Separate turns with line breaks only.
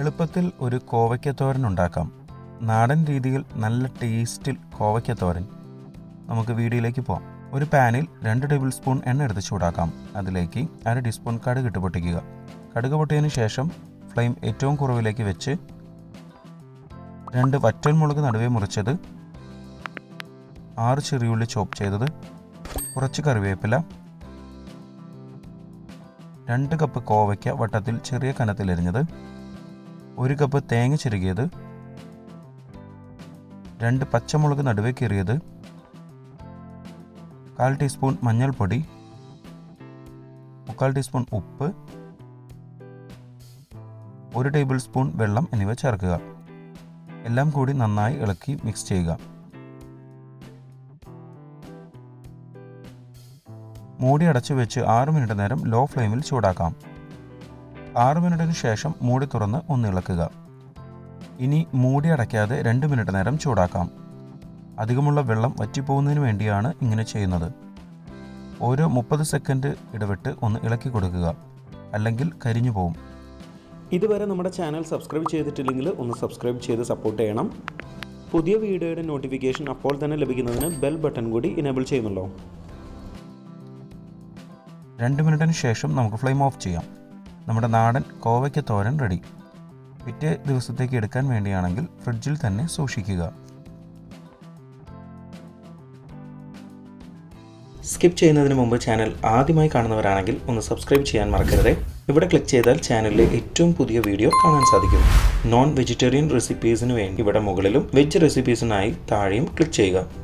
എളുപ്പത്തിൽ ഒരു കോവയ്ക്കത്തോരൻ ഉണ്ടാക്കാം. നാടൻ രീതിയിൽ നല്ല ടേസ്റ്റിൽ കോവയ്ക്കത്തോരൻ. നമുക്ക് വീഡിയോയിലേക്ക് പോകാം ഒരു പാനിൽ രണ്ട് ടേബിൾ സ്പൂൺ എണ്ണ എടുത്ത് ചൂടാക്കാം. അതിലേക്ക് അര ടീസ്പൂൺ കടുക് ഇട്ട് പൊട്ടിക്കുക. കടുക് പൊട്ടിയതിന് ശേഷം ഫ്ലെയിം ഏറ്റവും കുറവിലേക്ക് വെച്ച് രണ്ട് വറ്റൽമുളക് നടുവേ മുറിച്ചത് ആറ് ചെറിയുള്ളി ചോപ്പ് ചെയ്തത് കുറച്ച് കറിവേപ്പില രണ്ട് കപ്പ് കോവയ്ക്ക വട്ടത്തിൽ ചെറിയ കനത്തിലരിഞ്ഞത് ഒരു കപ്പ് തേങ്ങ ചിരുകിയത് രണ്ട് പച്ചമുളക് നടുവേ കീറിയത് കാൽ ടീസ്പൂൺ മഞ്ഞൾപ്പൊടി മുക്കാൽ ടീസ്പൂൺ ഉപ്പ് ഒരു ടേബിൾ സ്പൂൺ വെള്ളം എന്നിവ ചേർക്കുക. എല്ലാം കൂടി നന്നായി ഇളക്കി മിക്സ് ചെയ്യുക. മൂടി അടച്ചു വെച്ച് ആറ് മിനിറ്റ് നേരം ലോ ഫ്ലെയിമിൽ ചൂടാക്കാം. ആറ് മിനിറ്റിന് ശേഷം മൂടി തുറന്ന് ഒന്ന് ഇളക്കുക. ഇനി മൂടി അടയ്ക്കാതെ രണ്ട് മിനിറ്റ് നേരം ചൂടാക്കാം. അധികമുള്ള വെള്ളം വറ്റിപ്പോകുന്നതിന് വേണ്ടിയാണ് ഇങ്ങനെ ചെയ്യുന്നത്. ഓരോ മുപ്പത് സെക്കൻഡ് ഇടവിട്ട് ഒന്ന് ഇളക്കി കൊടുക്കുക. അല്ലെങ്കിൽ കരിഞ്ഞു പോകും
ഇതുവരെ നമ്മുടെ ചാനൽ സബ്സ്ക്രൈബ് ചെയ്തിട്ടില്ലെങ്കിൽ ഒന്ന് സബ്സ്ക്രൈബ് ചെയ്ത് സപ്പോർട്ട് ചെയ്യണം. പുതിയ വീഡിയോയുടെ നോട്ടിഫിക്കേഷൻ അപ്പോൾ തന്നെ ലഭിക്കുന്നതിന് ബെൽ ബട്ടൺ കൂടി ഇനേബിൾ ചെയ്യുന്നുള്ളൂ
രണ്ട് മിനിറ്റിന് ശേഷം നമുക്ക് ഫ്ലെയിം ഓഫ് ചെയ്യാം. നമ്മുടെ നാടൻ കോവയ്ക്ക തോരൻ റെഡി പിറ്റേ ദിവസത്തേക്ക് എടുക്കാൻ വേണ്ടിയാണെങ്കിൽ ഫ്രിഡ്ജിൽ തന്നെ സൂക്ഷിക്കുക.
സ്കിപ്പ് ചെയ്യുന്നതിന് മുമ്പ് ചാനൽ ആദ്യമായി കാണുന്നവരാണെങ്കിൽ ഒന്ന് സബ്സ്ക്രൈബ് ചെയ്യാൻ മറക്കരുത്. ഇവിടെ ക്ലിക്ക് ചെയ്താൽ ചാനലിലെ ഏറ്റവും പുതിയ വീഡിയോ കാണാൻ സാധിക്കും. നോൺ വെജിറ്റേറിയൻ റെസിപ്പീസിന് വേണ്ടി ഇവിടെ മുകളിലും വെജ് റെസിപ്പീസിനായി താഴെയും ക്ലിക്ക് ചെയ്യുക.